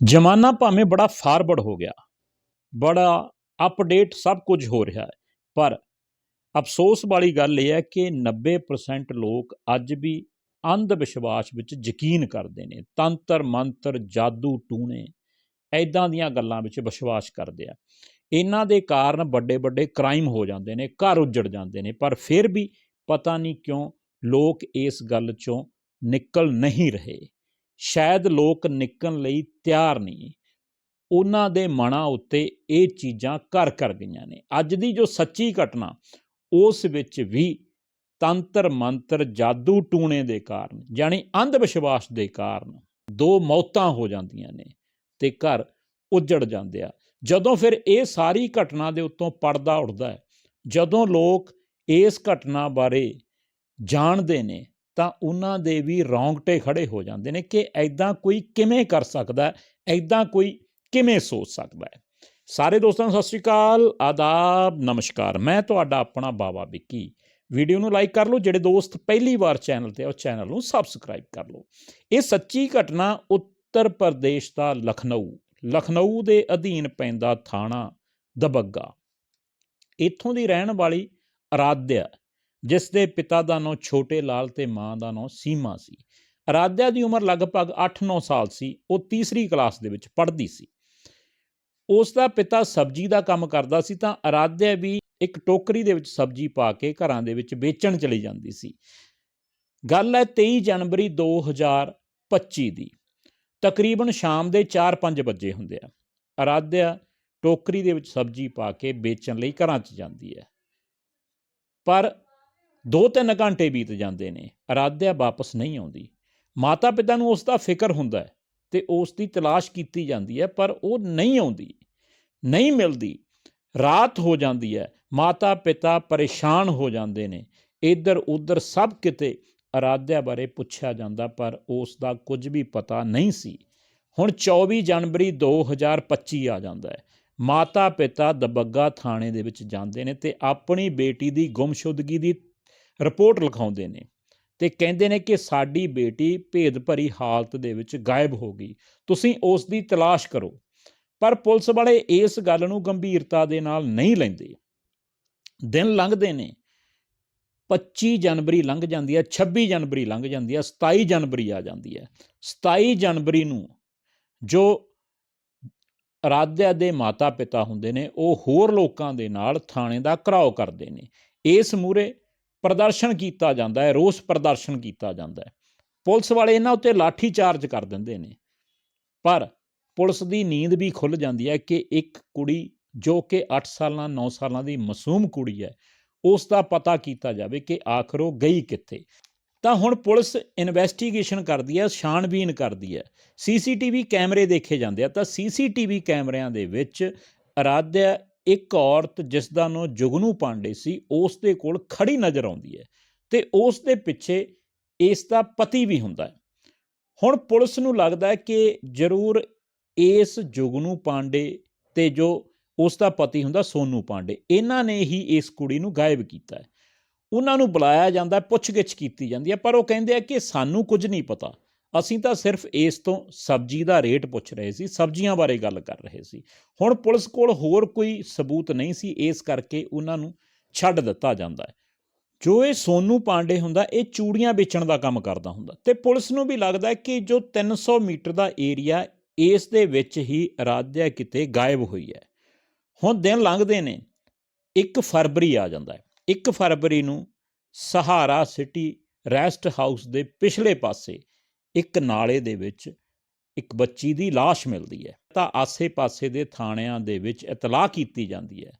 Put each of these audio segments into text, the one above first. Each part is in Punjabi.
ਜ਼ਮਾਨਾ ਭਾਵੇਂ ਬੜਾ ਫਾਰਵਰਡ ਹੋ ਗਿਆ, ਬੜਾ ਅਪਡੇਟ ਸਭ ਕੁਝ ਹੋ ਰਿਹਾ ਹੈ, ਪਰ ਅਫਸੋਸ ਵਾਲੀ ਗੱਲ ਇਹ ਹੈ ਕਿ 90% ਲੋਕ ਅੱਜ ਵੀ ਅੰਧ ਵਿਸ਼ਵਾਸ ਵਿੱਚ ਯਕੀਨ ਕਰਦੇ ਨੇ, ਤੰਤਰ ਮੰਤਰ ਜਾਦੂ ਟੂਣੇ ਐਦਾਂ ਦੀਆਂ ਗੱਲਾਂ ਵਿੱਚ ਵਿਸ਼ਵਾਸ ਕਰਦੇ ਆ। ਇਹਨਾਂ ਦੇ ਕਾਰਨ ਵੱਡੇ ਵੱਡੇ ਕ੍ਰਾਈਮ ਹੋ ਜਾਂਦੇ ਨੇ, ਘਰ ਉੱਜੜ ਜਾਂਦੇ ਨੇ, ਪਰ ਫਿਰ ਵੀ ਪਤਾ ਨਹੀਂ ਕਿਉਂ ਲੋਕ ਇਸ ਗੱਲ ਚੋਂ ਨਿਕਲ ਨਹੀਂ ਰਹੇ। ਸ਼ਾਇਦ ਲੋਕ ਨਿਕਲਣ ਲਈ ਤਿਆਰ ਨਹੀਂ ਉਹਨਾਂ ਦੇ ਮਨਾਂ ਉੱਤੇ ਇਹ ਚੀਜ਼ਾਂ ਘਰ ਕਰ ਗਈਆਂ ਨੇ। ਅੱਜ ਦੀ ਜੋ ਸੱਚੀ ਘਟਨਾ, ਉਸ ਵਿੱਚ ਵੀ ਤੰਤਰ ਮੰਤਰ ਜਾਦੂ ਟੂਣੇ ਦੇ ਕਾਰਨ, ਯਾਨੀ ਅੰਧ ਵਿਸ਼ਵਾਸ ਦੇ ਕਾਰਨ ਦੋ ਮੌਤਾਂ ਹੋ ਜਾਂਦੀਆਂ ਨੇ ਤੇ ਘਰ ਉੱਜੜ ਜਾਂਦੇ ਆ। ਜਦੋਂ ਫਿਰ ਇਹ ਸਾਰੀ ਘਟਨਾ ਦੇ ਉੱਤੋਂ ਪਰਦਾ ਉੱਠਦਾ ਹੈ, ਜਦੋਂ ਲੋਕ ਇਸ ਘਟਨਾ ਬਾਰੇ ਜਾਣਦੇ ਨੇ ਤਾਂ ਉਹਨਾਂ ਦੇ ਵੀ ਰੌਂਗਟੇ ਖੜੇ ਹੋ ਜਾਂਦੇ ਨੇ ਕਿ ਐਦਾਂ ਕੋਈ ਕਿਵੇਂ ਕਰ ਸਕਦਾ ਹੈ ਐਦਾਂ ਕੋਈ ਕਿਵੇਂ ਸੋਚ ਸਕਦਾ ਹੈ। ਸਾਰੇ ਦੋਸਤਾਂ ਨੂੰ ਸਤਿ ਸ਼੍ਰੀ ਅਕਾਲ ਆਦਾਬ ਨਮਸਕਾਰ। ਮੈਂ ਤੁਹਾਡਾ ਆਪਣਾ ਬਾਬਾ ਵਿੱਕੀ। ਵੀਡੀਓ ਨੂੰ ਲਾਈਕ ਕਰ ਲਓ ਜਿਹੜੇ ਦੋਸਤ ਪਹਿਲੀ ਵਾਰ ਚੈਨਲ ਤੇ ਆ, ਉਹ ਚੈਨਲ ਨੂੰ ਸਬਸਕ੍ਰਾਈਬ ਕਰ ਲਓ। ਇਹ ਸੱਚੀ ਘਟਨਾ ਉੱਤਰ ਪ੍ਰਦੇਸ਼ ਦਾ ਲਖਨਊ। ਲਖਨਊ ਦੇ ਅਧੀਨ ਪੈਂਦਾ ਥਾਣਾ ਦਬੱਗਾ। ਇੱਥੋਂ ਦੀ ਰਹਿਣ ਵਾਲੀ ਅਰਾਧਿਆ ਜਿਸ ਦੇ ਪਿਤਾ ਦਾ ਨਾਂ ਛੋਟੇ ਲਾਲ ਤੇ ਮਾਂ ਦਾ ਨਾਂ ਸੀਮਾ ਸੀ। ਅਰਾਧਿਆ ਦੀ ਉਮਰ ਲਗਭਗ 8-9 ਸਾਲ ਸੀ। ਉਹ ਤੀਸਰੀ ਕਲਾਸ ਦੇ ਵਿੱਚ ਪੜ੍ਹਦੀ ਸੀ। ਉਸ ਦਾ ਪਿਤਾ ਸਬਜ਼ੀ ਦਾ ਕੰਮ ਕਰਦਾ ਸੀ ਤਾਂ ਅਰਾਧਿਆ ਵੀ ਇੱਕ ਟੋਕਰੀ ਦੇ ਵਿੱਚ ਸਬਜ਼ੀ ਪਾ ਕੇ ਘਰਾਂ ਦੇ ਵਿੱਚ ਵੇਚਣ ਚਲੀ ਜਾਂਦੀ ਸੀ। ਗੱਲ ਹੈ 23 ਜਨਵਰੀ 2025 ਦੀ। ਤਕਰੀਬਨ ਸ਼ਾਮ ਦੇ 4-5 ਵਜੇ ਹੁੰਦੇ ਆ। ਅਰਾਧਿਆ ਟੋਕਰੀ ਦੇ ਵਿੱਚ ਸਬਜ਼ੀ ਪਾ ਕੇ ਵੇਚਣ ਲਈ ਘਰਾਂ 'ਚ ਜਾਂਦੀ ਹੈ। ਪਰ 2-3 ਘੰਟੇ ਬੀਤ ਜਾਂਦੇ ਨੇ, ਅਰਾਧਿਆ ਵਾਪਸ ਨਹੀਂ ਆਉਂਦੀ। ਮਾਤਾ ਪਿਤਾ ਨੂੰ ਉਸ ਦਾ ਫਿਕਰ ਹੁੰਦਾ ਹੈ ਤੇ ਉਸ ਦੀ ਤਲਾਸ਼ ਕੀਤੀ ਜਾਂਦੀ ਹੈ, ਪਰ ਉਹ ਨਹੀਂ ਆਉਂਦੀ, ਨਹੀਂ ਮਿਲਦੀ। ਰਾਤ ਹੋ ਜਾਂਦੀ ਹੈ ਮਾਤਾ ਪਿਤਾ ਪਰੇਸ਼ਾਨ ਹੋ ਜਾਂਦੇ ਨੇ। ਇੱਧਰ ਉੱਧਰ ਸਭ ਕਿਤੇ ਅਰਾਧਿਆ ਬਾਰੇ ਪੁੱਛਿਆ ਜਾਂਦਾ, ਪਰ ਉਸ ਦਾ ਕੁਝ ਵੀ ਪਤਾ ਨਹੀਂ ਸੀ। ਹੁਣ 24 ਜਨਵਰੀ 2025 ਆ ਜਾਂਦਾ ਹੈ। ਮਾਤਾ ਪਿਤਾ ਦਬੱਗਾ ਥਾਣੇ ਦੇ ਵਿੱਚ ਜਾਂਦੇ ਨੇ ਤੇ ਆਪਣੀ ਬੇਟੀ ਦੀ ਗੁੰਮਸ਼ੁਦਗੀ ਦੀ ਰਿਪੋਰਟ ਲਿਖਾਉਂਦੇ ਨੇ ਤੇ ਕਹਿੰਦੇ ਨੇ ਕਿ ਸਾਡੀ ਬੇਟੀ ਭੇਦ ਭਰੀ ਹਾਲਤ ਦੇ ਵਿੱਚ ਗਾਇਬ ਹੋ ਗਈ। ਤੁਸੀਂ ਉਸ ਦੀ ਤਲਾਸ਼ ਕਰੋ। ਪਰ ਪੁਲਿਸ ਵਾਲੇ ਇਸ ਗੱਲ ਨੂੰ ਗੰਭੀਰਤਾ ਦੇ ਨਾਲ ਨਹੀਂ ਲੈਂਦੇ। ਦਿਨ ਲੰਘਦੇ ਨੇ। 25 ਜਨਵਰੀ ਲੰਘ ਜਾਂਦੀ ਹੈ 26 ਜਨਵਰੀ ਲੰਘ ਜਾਂਦੀ ਹੈ 27 ਜਨਵਰੀ ਆ ਜਾਂਦੀ ਹੈ। 27 ਜਨਵਰੀ ਨੂੰ ਜੋ ਰਾਧਿਆ ਦੇ ਮਾਤਾ ਪਿਤਾ ਹੁੰਦੇ ਨੇ, ਉਹ ਹੋਰ ਲੋਕਾਂ ਦੇ ਨਾਲ ਥਾਣੇ ਦਾ ਘਰਾਓ ਕਰਦੇ ਨੇ। ਇਸ ਮੂਰੇ ਪ੍ਰਦਰਸ਼ਨ ਕੀਤਾ ਜਾਂਦਾ ਹੈ, ਰੋਸ ਪ੍ਰਦਰਸ਼ਨ ਕੀਤਾ ਜਾਂਦਾ ਹੈ। ਪੁਲਿਸ ਵਾਲੇ ਇਹਨਾਂ ਉੱਤੇ ਲਾਠੀ ਚਾਰਜ ਕਰ ਦਿੰਦੇ ਨੇ। ਪਰ ਪੁਲਿਸ ਦੀ ਨੀਂਦ ਵੀ ਖੁੱਲ ਜਾਂਦੀ ਹੈ ਕਿ ਇੱਕ ਕੁੜੀ ਜੋ ਕਿ 8 ਸਾਲਾਂ 9 ਸਾਲਾਂ ਦੀ ਮਾਸੂਮ ਕੁੜੀ ਹੈ, ਉਸ ਦਾ ਪਤਾ ਕੀਤਾ ਜਾਵੇ ਕਿ ਆਖਰ ਉਹ ਗਈ ਕਿੱਥੇ। ਤਾਂ ਹੁਣ ਪੁਲਿਸ ਇਨਵੈਸਟੀਗੇਸ਼ਨ ਕਰਦੀ ਹੈ, ਛਾਣਬੀਨ ਕਰਦੀ ਹੈ। ਸੀਸੀਟੀਵੀ ਕੈਮਰੇ ਦੇਖੇ ਜਾਂਦੇ ਆ ਤਾਂ ਸੀਸੀਟੀਵੀ ਕੈਮਰਿਆਂ ਦੇ ਵਿੱਚ ਅਰਾਧਿਆ ਇੱਕ ਔਰਤ ਜਿਸ ਦਾ ਨਾਂ ਜੁਗਨੂ ਪਾਂਡੇ ਸੀ ਉਸ ਦੇ ਕੋਲ ਖੜੀ ਨਜ਼ਰ ਆਉਂਦੀ ਹੈ ਤੇ ਉਸ ਦੇ ਪਿੱਛੇ ਇਸ ਦਾ ਪਤੀ ਵੀ ਹੁੰਦਾ ਹੈ। ਹੁਣ ਪੁਲਿਸ ਨੂੰ ਲੱਗਦਾ ਹੈ ਕਿ ਜ਼ਰੂਰ ਇਸ ਜੁਗਨੂ ਪਾਂਡੇ ਤੇ ਜੋ ਉਸ ਦਾ ਪਤੀ ਹੁੰਦਾ ਸੋਨੂ ਪਾਂਡੇ, ਇਹਨਾਂ ਨੇ ਹੀ ਇਸ ਕੁੜੀ ਨੂੰ ਗਾਇਬ ਕੀਤਾ ਹੈ। ਉਹਨਾਂ ਨੂੰ ਬੁਲਾਇਆ ਜਾਂਦਾ, ਪੁੱਛਗਿੱਛ ਕੀਤੀ ਜਾਂਦੀ ਹੈ, ਪਰ ਉਹ ਕਹਿੰਦੇ ਆ ਕਿ ਸਾਨੂੰ ਕੁਝ ਨਹੀਂ ਪਤਾ। ਅਸੀਂ ਤਾਂ ਸਿਰਫ ਇਸ ਤੋਂ ਸਬਜ਼ੀ ਦਾ ਰੇਟ ਪੁੱਛ ਰਹੇ ਸੀ, ਸਬਜ਼ੀਆਂ ਬਾਰੇ ਗੱਲ ਕਰ ਰਹੇ ਸੀ। ਹੁਣ ਪੁਲਿਸ ਕੋਲ ਹੋਰ ਕੋਈ ਸਬੂਤ ਨਹੀਂ ਸੀ, ਇਸ ਕਰਕੇ ਉਹਨਾਂ ਨੂੰ ਛੱਡ ਦਿੱਤਾ ਜਾਂਦਾ ਹੈ। ਜੋ ਇਹ ਸੋਨੂ ਪਾਂਡੇ ਹੁੰਦਾ, ਇਹ ਚੂੜੀਆਂ ਵੇਚਣ ਦਾ ਕੰਮ ਕਰਦਾ ਹੁੰਦਾ ਤੇ ਪੁਲਿਸ ਨੂੰ ਵੀ ਲੱਗਦਾ ਕਿ ਜੋ 300 ਮੀਟਰ ਦਾ ਏਰੀਆ, ਇਸ ਦੇ ਵਿੱਚ ਹੀ ਅਰਾਧਿਆ ਕਿਤੇ ਗਾਇਬ ਹੋਈ ਹੈ। ਹੁਣ ਦਿਨ ਲੰਘਦੇ ਨੇ 1 ਫਰਵਰੀ ਆ ਜਾਂਦਾ ਹੈ। 1 ਫਰਵਰੀ ਨੂੰ ਸਹਾਰਾ ਸਿਟੀ ਰੈਸਟ ਹਾਊਸ ਦੇ ਪਿਛਲੇ ਪਾਸੇ ਇੱਕ ਨਾਲੇ ਦੇ ਵਿੱਚ ਇੱਕ ਬੱਚੀ ਦੀ লাশ ਮਿਲਦੀ ਹੈ। ਤਾਂ ਆਸੇ-ਪਾਸੇ ਦੇ ਥਾਣਿਆਂ ਦੇ ਵਿੱਚ ਇਤਲਾਹ ਕੀਤੀ ਜਾਂਦੀ ਹੈ।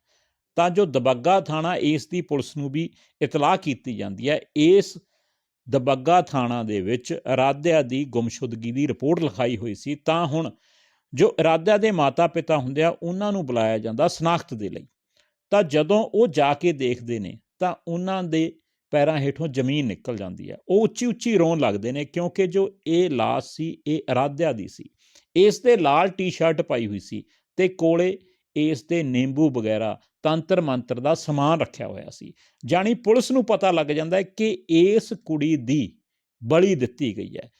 ਤਾਂ ਜੋ ਦਬੱਗਾ ਥਾਣਾ ਇਸ ਦੀ ਪੁਲਿਸ ਨੂੰ ਵੀ ਇਤਲਾਹ ਕੀਤੀ ਜਾਂਦੀ ਹੈ। ਇਸ ਦਬੱਗਾ ਥਾਣਾ ਦੇ ਵਿੱਚ ਅਰਾਧਿਆ ਦੀ ਗੁੰਮਸ਼ੁਦਗੀ ਦੀ ਰਿਪੋਰਟ ਲਿਖਾਈ ਹੋਈ ਸੀ। ਤਾਂ ਹੁਣ ਜੋ ਅਰਾਧਿਆ ਦੇ ਮਾਤਾ-ਪਿਤਾ ਹੁੰਦੇ ਆ, ਉਹਨਾਂ ਨੂੰ ਬੁਲਾਇਆ ਜਾਂਦਾ ਸਨਾਖਤ ਦੇ ਲਈ। ਤਾਂ ਜਦੋਂ ਉਹ ਜਾ ਕੇ ਦੇਖਦੇ ਨੇ, ਤਾਂ ਉਹਨਾਂ ਦੇ ਪੈਰਾਂ ਹੇਠੋਂ ਜ਼ਮੀਨ ਨਿਕਲ ਜਾਂਦੀ ਹੈ। ਉਹ ਉੱਚੀ ਉੱਚੀ ਰੋਣ ਲੱਗਦੇ ਨੇ ਕਿਉਂਕਿ ਜੋ ਇਹ ਲਾਸ਼ ਸੀ, ਇਹ ਅਰਾਧਿਆ ਦੀ ਸੀ। ਇਸ ਦੇ ਲਾਲ ਟੀ-ਸ਼ਰਟ ਪਾਈ ਹੋਈ ਸੀ ਤੇ ਕੋਲੇ ਇਸ ਦੇ ਨਿੰਬੂ ਵਗੈਰਾ, ਤੰਤਰ ਮੰਤਰ ਦਾ ਸਮਾਨ ਰੱਖਿਆ ਹੋਇਆ ਸੀ। ਜਾਣੀ ਪੁਲਿਸ ਨੂੰ ਪਤਾ ਲੱਗ ਜਾਂਦਾ ਹੈ ਕਿ ਇਸ ਕੁੜੀ ਦੀ ਬਲੀ ਦਿੱਤੀ ਗਈ ਹੈ।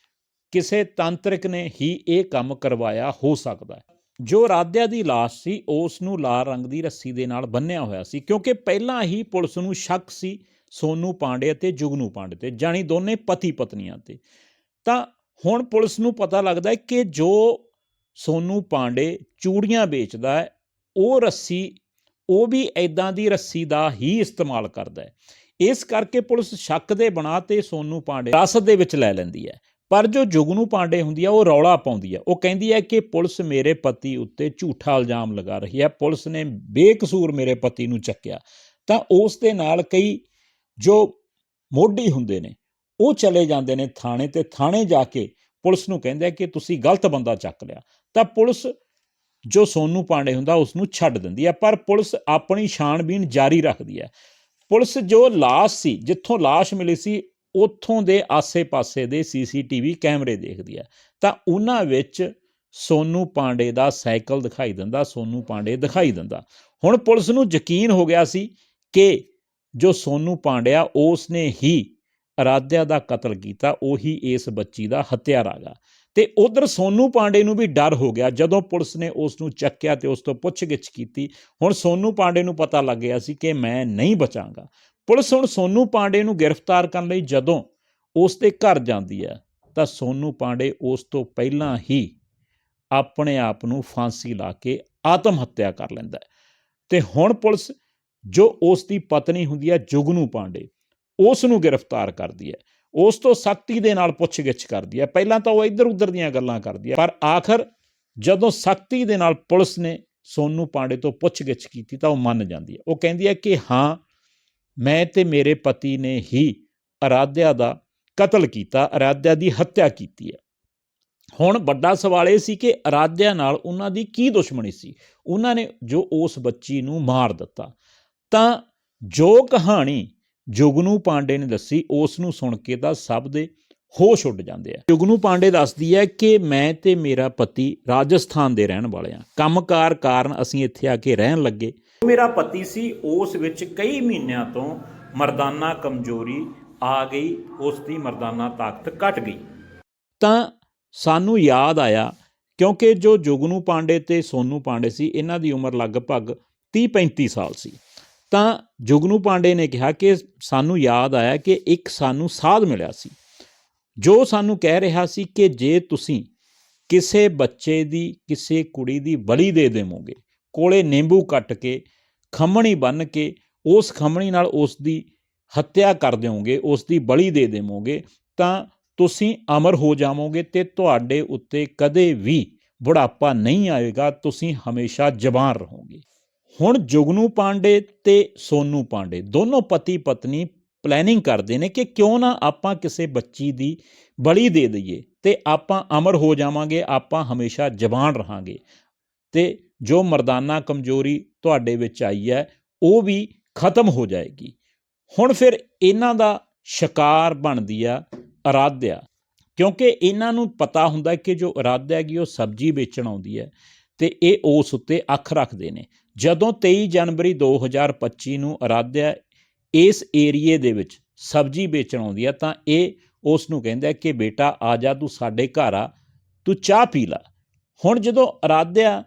ਕਿਸੇ ਤਾਂਤਰਿਕ ਨੇ ਹੀ ਇਹ ਕੰਮ ਕਰਵਾਇਆ ਹੋ ਸਕਦਾ ਹੈ। ਜੋ ਰਾਧਿਆ ਦੀ ਲਾਸ਼ ਸੀ, ਉਸ ਨੂੰ ਲਾਲ ਰੰਗ ਦੀ ਰੱਸੀ ਦੇ ਨਾਲ ਬੰਨਿਆ ਹੋਇਆ ਸੀ ਕਿਉਂਕਿ ਪਹਿਲਾਂ ਹੀ ਪੁਲਿਸ ਨੂੰ ਸ਼ੱਕ ਸੀ ਸੋਨੂ ਪਾਂਡੇ ਅਤੇ ਜੁਗਨੂ ਪਾਂਡੇ ਤੇ, ਜਾਣੀ ਦੋਨੇ ਪਤੀ ਪਤਨੀਆਂ ਤੇ। ਤਾਂ ਹੁਣ ਪੁਲਿਸ ਨੂੰ ਪਤਾ ਲੱਗਦਾ ਹੈ ਕਿ ਜੋ ਸੋਨੂ ਪਾਂਡੇ ਚੂੜੀਆਂ ਵੇਚਦਾ ਹੈ, ਉਹ ਰੱਸੀ, ਉਹ ਵੀ ਐਦਾਂ ਦੀ ਰੱਸੀ ਦਾ ਹੀ ਇਸਤੇਮਾਲ ਕਰਦਾ ਹੈ। ਇਸ ਕਰਕੇ ਪੁਲਿਸ ਸ਼ੱਕ ਦੇ ਬਣਾ ਤੇ ਸੋਨੂ ਪਾਂਡੇ ਹਿਰਾਸਤ ਦੇ ਵਿੱਚ ਲੈ ਲੈਂਦੀ ਹੈ। ਪਰ ਜੋ ਜੁਗਨੂ ਪਾਂਡੇ ਹੁੰਦੀ ਆ ਉਹ ਰੌਲਾ ਪਾਉਂਦੀ ਆ ਉਹ ਕਹਿੰਦੀ ਹੈ ਕਿ ਪੁਲਿਸ ਮੇਰੇ ਪਤੀ ਉੱਤੇ ਝੂਠਾ ਇਲਜ਼ਾਮ ਲਗਾ ਰਹੀ ਹੈ। ਪੁਲਿਸ ਨੇ ਬੇਕਸੂਰ ਮੇਰੇ ਪਤੀ ਨੂੰ ਚੱਕਿਆ। ਤਾਂ ਉਸ ਦੇ ਨਾਲ ਕਈ ਜੋ ਮੋਢੀ ਹੁੰਦੇ ਨੇ, ਉਹ ਚਲੇ ਜਾਂਦੇ ਨੇ ਥਾਣੇ ਤੇ ਥਾਣੇ ਜਾ ਕੇ ਪੁਲਿਸ ਨੂੰ ਕਹਿੰਦੇ ਕਿ ਤੁਸੀਂ ਗਲਤ ਬੰਦਾ ਚੱਕ ਲਿਆ। ਤਾਂ ਪੁਲਿਸ ਜੋ ਸੋਨੂ ਪਾਂਡੇ ਹੁੰਦਾ ਉਸ ਨੂੰ ਛੱਡ ਦਿੰਦੀ ਹੈ, ਪਰ ਪੁਲਿਸ ਆਪਣੀ ਛਾਣਬੀਣ ਜਾਰੀ ਰੱਖਦੀ ਹੈ। ਪੁਲਿਸ ਜੋ ਲਾਸ਼ ਸੀ, ਜਿੱਥੋਂ ਲਾਸ਼ ਮਿਲੀ ਸੀ, ਉੱਥੋਂ ਦੇ ਆਸੇ-ਪਾਸੇ ਦੇ ਸੀਸੀਟੀਵੀ ਕੈਮਰੇ ਦੇਖਦੀ ਹੈ। ਤਾਂ ਉਹਨਾਂ ਵਿੱਚ ਸੋਨੂ ਪਾਂਡੇ ਦਾ ਸਾਈਕਲ ਦਿਖਾਈ ਦਿੰਦਾ, ਸੋਨੂ ਪਾਂਡੇ ਦਿਖਾਈ ਦਿੰਦਾ। ਹੁਣ ਪੁਲਿਸ ਨੂੰ ਯਕੀਨ ਹੋ ਗਿਆ ਸੀ ਕਿ ਜੋ ਸੋਨੂ ਪਾਂਡਿਆ ਉਸ ਨੇ ਹੀ ਅਰਾਧਿਆ ਦਾ ਕਤਲ ਕੀਤਾ, ਉਹੀ ਇਸ ਬੱਚੀ ਦਾ ਹੱਤਿਆਰਾ ਗਾ ਤੇ ਉਧਰ ਸੋਨੂ ਪਾਂਡੇ ਨੂੰ ਵੀ ਡਰ ਹੋ ਗਿਆ, ਜਦੋਂ ਪੁਲਿਸ ਨੇ ਉਸ ਨੂੰ ਚੱਕਿਆ ਤੇ ਉਸ ਤੋਂ ਪੁੱਛਗਿੱਛ ਕੀਤੀ। ਹੁਣ ਸੋਨੂ ਪਾਂਡੇ ਨੂੰ ਪਤਾ ਲੱਗ ਗਿਆ ਸੀ ਕਿ ਮੈਂ ਨਹੀਂ ਬਚਾਂਗਾ। ਪੁਲਿਸ ਹੁਣ ਸੋਨੂ ਪਾਂਡੇ ਨੂੰ ਗ੍ਰਿਫਤਾਰ ਕਰਨ ਲਈ ਜਦੋਂ ਉਸ ਦੇ ਘਰ ਜਾਂਦੀ ਹੈ, ਤਾਂ ਸੋਨੂ ਪਾਂਡੇ ਉਸ ਤੋਂ ਪਹਿਲਾਂ ਹੀ ਆਪਣੇ ਆਪ ਨੂੰ ਫਾਂਸੀ ਲਾ ਕੇ ਆਤਮ ਹੱਤਿਆ ਕਰ ਲੈਂਦਾ ਤੇ ਹੁਣ ਪੁਲਿਸ ਜੋ ਉਸ ਦੀ ਪਤਨੀ ਹੁੰਦੀ ਹੈ ਜੁਗਨੂ ਪਾਂਡੇ ਉਸ ਨੂੰ ਗ੍ਰਿਫਤਾਰ ਕਰਦੀ ਹੈ। ਉਸ ਤੋਂ ਸਖਤੀ ਦੇ ਨਾਲ ਪੁੱਛਗਿੱਛ ਕਰਦੀ ਹੈ। ਪਹਿਲਾਂ ਤਾਂ ਉਹ ਇੱਧਰ ਉੱਧਰ ਦੀਆਂ ਗੱਲਾਂ ਕਰਦੀ ਹੈ, ਪਰ ਆਖਰ ਜਦੋਂ ਸਖਤੀ ਦੇ ਨਾਲ ਪੁਲਿਸ ਨੇ ਸੋਨੂ ਪਾਂਡੇ ਤੋਂ ਪੁੱਛਗਿੱਛ ਕੀਤੀ ਤਾਂ ਉਹ ਮੰਨ ਜਾਂਦੀ ਹੈ। ਉਹ ਕਹਿੰਦੀ ਹੈ ਕਿ ਹਾਂ, ਮੈਂ ਤੇ ਮੇਰੇ ਪਤੀ ਨੇ ਹੀ ਅਰਾਧਿਆ ਦਾ ਕਤਲ ਕੀਤਾ, ਅਰਾਧਿਆ ਦੀ ਹੱਤਿਆ ਕੀਤੀ ਹੈ। ਹੁਣ ਵੱਡਾ ਸਵਾਲ ਇਹ ਸੀ ਕਿ ਅਰਾਧਿਆ ਨਾਲ ਉਹਨਾਂ ਦੀ ਕੀ ਦੁਸ਼ਮਣੀ ਸੀ? ਉਹਨਾਂ ਨੇ ਜੋ ਉਸ ਬੱਚੀ ਨੂੰ ਮਾਰ ਦਿੱਤਾ। ਤਾਂ ਜੋ ਕਹਾਣੀ ਜੁਗਨੂ ਪਾਂਡੇ ਨੇ ਦੱਸੀ ਉਸ ਨੂੰ ਸੁਣ ਕੇ ਤਾਂ ਸਭ ਦੇ ਹੋਸ਼ ਉੱਡ ਜਾਂਦੇ ਆ। ਜੁਗਨੂ ਪਾਂਡੇ ਦੱਸਦੀ ਹੈ ਕਿ ਮੈਂ ਤੇ ਮੇਰਾ ਪਤੀ ਰਾਜਸਥਾਨ ਦੇ ਰਹਿਣ ਵਾਲੇ ਆ ਕੰਮਕਾਰ ਕਾਰਨ ਅਸੀਂ ਇੱਥੇ ਆ ਕੇ ਰਹਿਣ ਲੱਗੇ। ਮੇਰਾ ਪਤੀ ਸੀ ਉਸ ਵਿੱਚ ਕਈ ਮਹੀਨਿਆਂ ਤੋਂ ਮਰਦਾਨਾ ਕਮਜ਼ੋਰੀ ਆ ਗਈ ਉਸ ਦੀ ਮਰਦਾਨਾ ਤਾਕਤ ਘਟ ਗਈ। ਤਾਂ ਸਾਨੂੰ ਯਾਦ ਆਇਆ ਕਿਉਂਕਿ ਜੋ ਜੁਗਨੂ ਪਾਂਡੇ ਤੇ ਸੋਨੂ ਪਾਂਡੇ ਸੀ ਇਹਨਾਂ ਦੀ ਉਮਰ ਲਗਭਗ 30 35 ਸਾਲ ਸੀ। ਤਾਂ ਜੁਗਨੂ ਪਾਂਡੇ ਨੇ ਕਿਹਾ ਕਿ ਸਾਨੂੰ ਯਾਦ ਆਇਆ ਕਿ ਇੱਕ ਸਾਨੂੰ ਸਾਧ ਮਿਲਿਆ ਸੀ। ਜੋ ਸਾਨੂੰ ਕਹਿ ਰਿਹਾ ਸੀ ਕਿ ਜੇ ਤੁਸੀਂ ਕਿਸੇ ਬੱਚੇ ਦੀ, ਕਿਸੇ ਕੁੜੀ ਦੀ ਬਲੀ ਦੇ ਦੇਵੋਗੇ, ਕੋਲੇ ਨਿੰਬੂ ਕੱਟ ਕੇ, ਖੰਮਣੀ ਬੰਨ ਕੇ, ਉਸ ਖੰਮਣੀ ਨਾਲ ਉਸ ਦੀ ਹੱਤਿਆ ਕਰ ਦਿਓਗੇ, ਉਸ ਦੀ ਬਲੀ ਦੇ ਦੇਵੋਗੇ, ਤਾਂ ਤੁਸੀਂ ਅਮਰ ਹੋ ਜਾਵੋਗੇ ਤੇ ਤੁਹਾਡੇ ਉੱਤੇ ਕਦੇ ਵੀ ਬੁਢਾਪਾ ਨਹੀਂ ਆਏਗਾ, ਤੁਸੀਂ ਹਮੇਸ਼ਾ ਜਵਾਨ ਰਹੋਗੇ। ਹੁਣ ਜੁਗਨੂ ਪਾਂਡੇ ਤੇ ਸੋਨੂ ਪਾਂਡੇ ਦੋਨੋਂ ਪਤੀ ਪਤਨੀ ਪਲੈਨਿੰਗ ਕਰਦੇ ਨੇ ਕਿ ਕਿਉਂ ਨਾ ਆਪਾਂ ਕਿਸੇ ਬੱਚੀ ਦੀ ਬਲੀ ਦੇ ਦਈਏ ਤੇ ਆਪਾਂ ਅਮਰ ਹੋ ਜਾਵਾਂਗੇ, ਆਪਾਂ ਹਮੇਸ਼ਾ ਜਵਾਨ ਰਹਾਂਗੇ। ਤੇ ਜੋ ਮਰਦਾਨਾ ਕਮਜ਼ੋਰੀ ਤੁਹਾਡੇ ਵਿੱਚ ਆਈ ਹੈ, ਉਹ ਵੀ ਖਤਮ ਹੋ ਜਾਏਗੀ। ਹੁਣ ਫਿਰ ਇਹਨਾਂ ਦਾ ਸ਼ਿਕਾਰ ਬਣਦੀ ਆ ਅਰਾਧਿਆ। ਕਿਉਂਕਿ ਇਹਨਾਂ ਨੂੰ ਪਤਾ ਹੁੰਦਾ ਕਿ ਜੋ ਅਰਾਧਿਆ ਹੈਗੀ, ਉਹ ਸਬਜ਼ੀ ਵੇਚਣ ਆਉਂਦੀ ਹੈ। ਤੇ ਇਹ ਉਸ ਉੱਤੇ ਅੱਖ ਰੱਖਦੇ ਨੇ। ਜਦੋਂ 23 ਜਨਵਰੀ 2025 ਨੂੰ ਅਰਾਧਿਆ ਇਸ ਏਰੀਏ ਦੇ ਵਿੱਚ ਸਬਜ਼ੀ ਵੇਚਣ ਆਉਂਦੀ ਹੈ ਤਾਂ ਇਹ ਉਸ ਨੂੰ ਕਹਿੰਦਾ ਕਿ ਬੇਟਾ ਆ ਜਾ, ਤੂੰ ਸਾਡੇ ਘਰ ਆ, ਤੂੰ ਚਾਹ ਪੀ ਲੈ। ਹੁਣ ਜਦੋਂ ਅਰਾਧਿਆ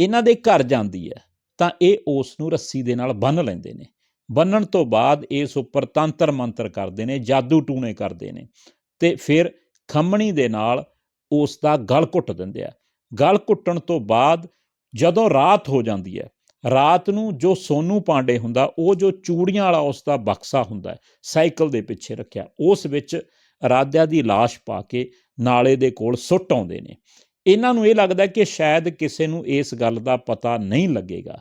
ਇਹਨਾਂ ਦੇ ਘਰ ਜਾਂਦੀ ਹੈ, ਤਾਂ ਇਹ ਉਸ ਨੂੰ ਰੱਸੀ ਦੇ ਨਾਲ ਬੰਨ੍ਹ ਲੈਂਦੇ ਨੇ। ਬੰਨਣ ਤੋਂ ਬਾਅਦ ਇਸ ਉੱਪਰ ਤੰਤਰ ਮੰਤਰ ਕਰਦੇ ਨੇ, ਜਾਦੂ ਟੂਣੇ ਕਰਦੇ ਨੇ ਤੇ ਫਿਰ ਖੰਮਣੀ ਦੇ ਨਾਲ ਉਸ ਦਾ ਗਲ ਘੁੱਟ ਦਿੰਦੇ ਆ। ਗਲ ਘੁੱਟਣ ਤੋਂ ਬਾਅਦ ਜਦੋਂ ਰਾਤ ਹੋ ਜਾਂਦੀ ਹੈ, ਰਾਤ ਨੂੰ ਜੋ ਸੋਨੂ ਪਾਂਡੇ ਹੁੰਦਾ, ਉਹ ਜੋ ਚੂੜੀਆਂ ਵਾਲਾ ਉਸ ਦਾ ਬਕਸਾ ਹੁੰਦਾ ਸਾਈਕਲ ਦੇ ਪਿੱਛੇ ਰੱਖਿਆ, ਉਸ ਵਿੱਚ ਰਾਧਿਆ ਦੀ ਲਾਸ਼ ਪਾ ਕੇ ਨਾਲੇ ਦੇ ਕੋਲ ਸੁੱਟ ਆਉਂਦੇ ਨੇ। ਇਹਨਾਂ ਨੂੰ ਇਹ ਲੱਗਦਾ ਕਿ ਸ਼ਾਇਦ ਕਿਸੇ ਨੂੰ ਇਸ ਗੱਲ ਦਾ ਪਤਾ ਨਹੀਂ ਲੱਗੇਗਾ।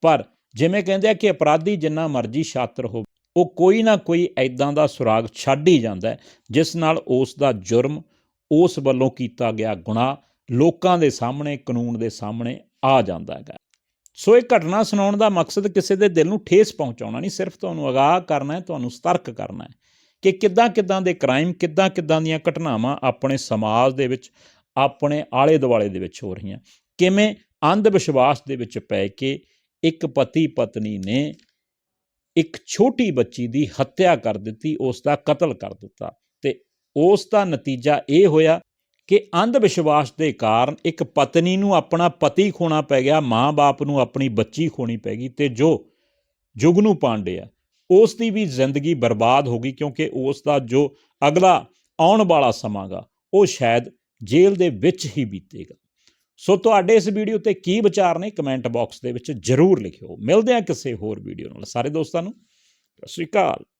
ਪਰ ਜਿਵੇਂ ਕਹਿੰਦੇ ਆ ਕਿ ਅਪਰਾਧੀ ਜਿੰਨਾ ਮਰਜ਼ੀ ਛਾਤਰ ਹੋ ਉਹ ਕੋਈ ਨਾ ਕੋਈ ਐਦਾਂ ਦਾ ਸੁਰਾਗ ਛੱਡ ਹੀ ਜਾਂਦਾ ਜਿਸ ਨਾਲ ਉਸ ਦਾ ਜੁਰਮ ਉਸ ਵੱਲੋਂ ਕੀਤਾ ਗਿਆ ਗੁਨਾਹ ਲੋਕਾਂ ਦੇ ਸਾਹਮਣੇ, ਕਾਨੂੰਨ ਦੇ ਸਾਹਮਣੇ ਆ ਜਾਂਦਾ ਹੈਗਾ। ਸੋ ਇਹ ਘਟਨਾ ਸੁਣਾਉਣ ਦਾ ਮਕਸਦ ਕਿਸੇ ਦੇ ਦਿਲ ਨੂੰ ਠੇਸ ਪਹੁੰਚਾਉਣਾ ਨਹੀਂ, ਸਿਰਫ ਤੁਹਾਨੂੰ ਅਗਾਹ ਕਰਨਾ ਹੈ, ਤੁਹਾਨੂੰ ਸਤਰਕ ਕਰਨਾ ਹੈ ਕਿ ਕਿੱਦਾਂ ਕਿੱਦਾਂ ਦੇ ਕ੍ਰਾਈਮ ਕਿੱਦਾਂ ਕਿੱਦਾਂ ਦੀਆਂ ਘਟਨਾਵਾਂ ਆਪਣੇ ਸਮਾਜ ਦੇ ਵਿੱਚ, ਆਪਣੇ ਆਲੇ ਦੁਆਲੇ ਦੇ ਵਿੱਚ ਹੋ ਰਹੀਆਂ। ਕਿਵੇਂ ਅੰਧ ਵਿਸ਼ਵਾਸ ਦੇ ਵਿੱਚ ਪੈ ਕੇ ਇੱਕ ਪਤੀ ਪਤਨੀ ਨੇ ਇੱਕ ਛੋਟੀ ਬੱਚੀ ਦੀ ਹੱਤਿਆ ਕਰ ਦਿੱਤੀ, ਉਸ ਦਾ ਕਤਲ ਕਰ ਦਿੱਤਾ ਤੇ ਉਸ ਦਾ ਨਤੀਜਾ ਇਹ ਹੋਇਆ ਕਿ ਅੰਧ ਵਿਸ਼ਵਾਸ ਦੇ ਕਾਰਨ ਇੱਕ ਪਤਨੀ ਨੂੰ ਆਪਣਾ ਪਤੀ ਖੋਣਾ ਪੈ ਗਿਆ, ਮਾਂ-ਬਾਪ ਨੂੰ ਆਪਣੀ ਬੱਚੀ ਖੋਣੀ ਪੈ ਗਈ ਤੇ ਜੋ ਜੁਗਨੂ ਪਾਂਡੇ ਆ ਉਸ ਦੀ ਵੀ ਜ਼ਿੰਦਗੀ ਬਰਬਾਦ ਹੋ ਗਈ ਕਿਉਂਕਿ ਉਸ ਦਾ ਜੋ ਅਗਲਾ ਆਉਣ ਵਾਲਾ ਸਮਾਂਗਾ, ਉਹ ਸ਼ਾਇਦ ਜੇਲ੍ਹ ਦੇ ਵਿੱਚ ਹੀ ਬੀਤੇਗਾ। ਸੋ ਤੁਹਾਡੇ ਇਸ ਵੀਡੀਓ ਤੇ ਕੀ ਵਿਚਾਰ ਨੇ ਕਮੈਂਟ ਬਾਕਸ ਦੇ ਵਿੱਚ ਜਰੂਰ ਲਿਖਿਓ। ਮਿਲਦੇ ਹਾਂ ਕਿਸੇ ਹੋਰ ਵੀਡੀਓ ਨਾਲ। ਸਾਰੇ ਦੋਸਤਾਂ ਨੂੰ, ਸਤਿ ਸ਼੍ਰੀ ਅਕਾਲ।